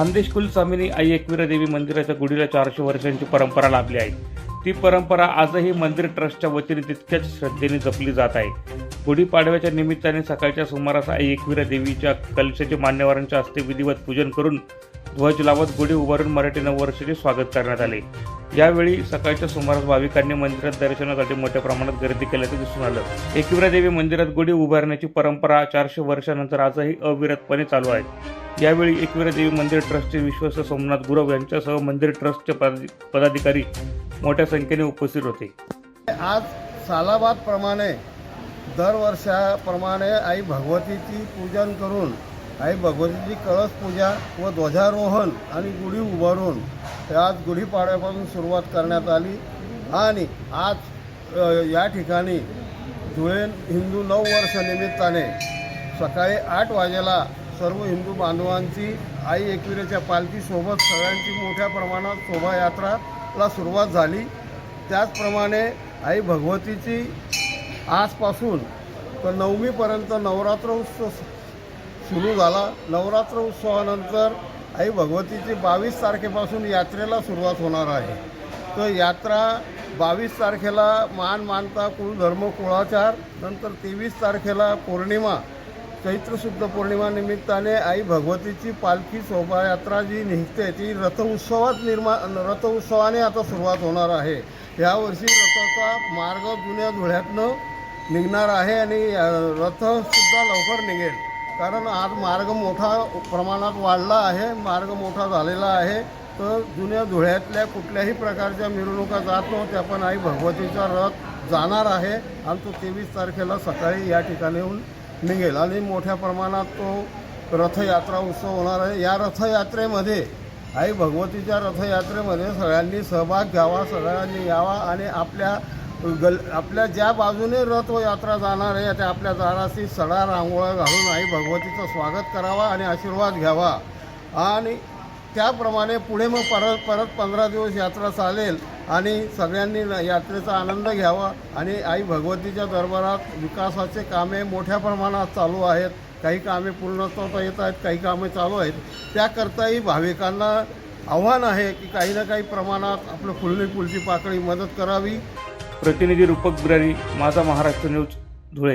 खानदेश कुल स्वामिनी आई एकविरा देवी मंदिराच्या गुढीला चारशे वर्षांची परंपरा लाभली आहे. ती परंपरा आजही मंदिर ट्रस्टच्या वतीने तितक्याच श्रद्धेने जपली जात आहे. गुढीपाडव्याच्या निमित्ताने सकाळच्या सुमारास आई एकविरा देवीच्या कलशाचे मान्यवरांच्या हस्ते विधिवत पूजन करून ध्वज लावत गुढी उभारून मराठी नववर्षाचे स्वागत करण्यात आले. यावेळी सकाळच्या सुमारास भाविकांनी मंदिरात दर्शनासाठी मोठ्या प्रमाणात गर्दी केल्याचं दिसून आलं. एकविरा देवी मंदिरात गुढी उभारण्याची परंपरा चारशे वर्षानंतर आजही अविरतपणे चालू आहे. यावेळी एकविरा देवी मंदिर ट्रस्टचे विश्वस्त सोमनाथ गुरव यांच्यासह मंदिर ट्रस्टचे पदाधिकारी मोठ्या संख्येने उपस्थित होते. आज सालाबादप्रमाणे दरवर्षाप्रमाणे आई भगवतीची पूजन करून आई भगवतीची कळस पूजा व ध्वजारोहण आणि गुढी उभारून आज गुढीपाड्यापासून सुरुवात करण्यात आली. आणि आज या ठिकाणी धुळे हिंदू नऊ वर्ष निमित्ताने सकाळी आठ वाजेला सर्व हिंदू बांधवांची आई एकविरेच्या पालखीसोबत सगळ्यांची मोठ्या प्रमाणात शोभायात्राला सुरुवात झाली. त्याचप्रमाणे आई भगवतीची आजपासून तर नवमीपर्यंत नवरात्र उत्सव सुरू झाला. नवरात्र उत्सवानंतर आई भगवतीची बावीस तारखेपासून यात्रेला सुरुवात होणार आहे. तर यात्रा बावीस तारखेला मान मानता कुलधर्म कुळाचार नंतर तेवीस तारखेला पौर्णिमा चैत्रशुद्ध पौर्णिमानिमित्ताने आई भगवतीची पालखी शोभायात्रा जी निघते. ती रथ उत्सवात निर्मा रथउत्सवाने आता सुरुवात होणार आहे. यावर्षी रथाचा मार्ग जुन्या धुळ्यातनं निघणार आहे आणि रथसुद्धा लवकर निघेल. कारण आज मार्ग मोठा प्रमाणात वाढला आहे मार्ग मोठा झालेला आहे. तर जुन्या धुळ्यातल्या कुठल्याही प्रकारच्या मिरवणुका जात नव्हत्या पण आई भगवतीचा रथ जाणार आहे. आणि तो तेवीस तारखेला सकाळी या ठिकाणीहून निघेल आणि मोठ्या प्रमाणात तो रथयात्रा उत्सव होणार आहे. या रथयात्रेमध्ये आई भगवतीच्या रथयात्रेमध्ये सगळ्यांनी सहभाग घ्यावा सगळ्यांनी यावा आणि आपल्या गल आपल्या ज्या बाजूने रथयात्रा जाणार आहे त्या आपल्या दाराशी सडा रांगोळा घालून आई भगवतीचं स्वागत करावा आणि आशीर्वाद घ्यावा. आणि त्याप्रमाणे पुढे मग परत परत पंधरा दिवस यात्रा चालेल. आणि सगळ्यांनी न- यात्रेचा आनंद घ्यावा आणि आई भगवतीच्या दरबारात विकासाचे कामे मोठ्या प्रमाणात चालू आहेत. काही कामे पूर्णत्वात येत आहेत काही कामे चालू आहेत. त्याकरताही भाविकांना आव्हान आहे की काही ना काही प्रमाणात आपलं फुलणी पुलची पाकळी मदत करावी. प्रतिनिधी रूपक बिरारी माझा महाराष्ट्र न्यूज धुळे.